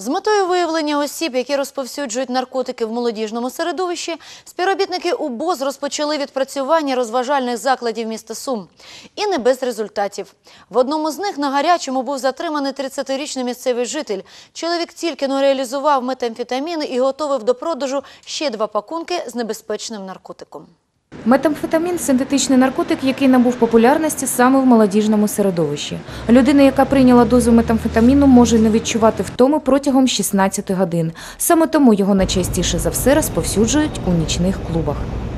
З метою виявлення осіб, які розповсюджують наркотики в молодіжному середовищі, співробітники УБОЗ розпочали відпрацювання розважальних закладів міста Сум. І не без результатів. В одному з них на гарячому був затриманий 30-річний місцевий житель. Чоловік тільки но реалізував метамфетаміни і готовив до продажу ще два пакунки з небезпечним наркотиком. Метамфетамін – синтетичний наркотик, який набув популярності саме в молодіжному середовищі. Людина, яка прийняла дозу метамфетаміну, може не відчувати втоми протягом 16 годин. Саме тому його найчастіше за все розповсюджують у нічних клубах.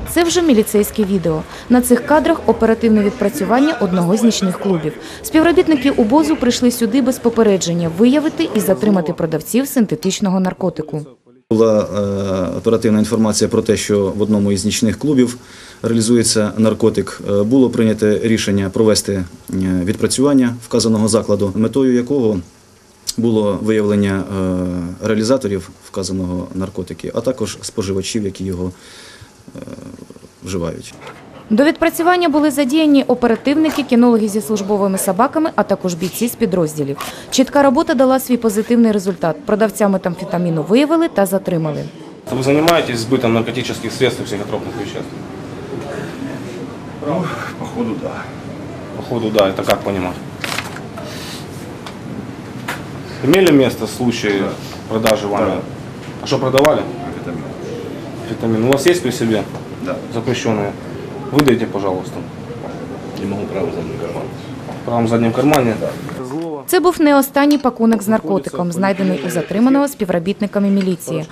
Це вже міліцейське відео. На цих кадрах оперативне відпрацювання одного з нічних клубів. Співробітники УБОЗу прийшли сюди без попередження виявити і затримати продавців синтетичного наркотику. Була е, оперативна інформація про те, що в одному із нічних клубів реалізується наркотик. Е, Було прийнято рішення провести е, відпрацювання вказаного закладу, метою якого було виявлення е, реалізаторів вказаного наркотики, а також споживачів, які його е, вживають. До відпрацювання були задіяні оперативники, кінологи зі службовими собаками, а також бійці з підрозділів. Чітка робота дала свій позитивний результат. Продавця метамфетаміну виявили та затримали. Вы занимаетесь сбытом наркотических средств и психотропных веществ? Ну, походу, да. Походу, да, это как понимать? Имели место случаи продажи вами? А что продавали? Амфетамин. Витамин. У вас есть при себе Да. запрещенные? Выдайте, пожалуйста. Не могу право задний карман. В правом заднем кармане. Це був не останній пакунок з наркотиком, знайдений у затриманого співробітниками міліції.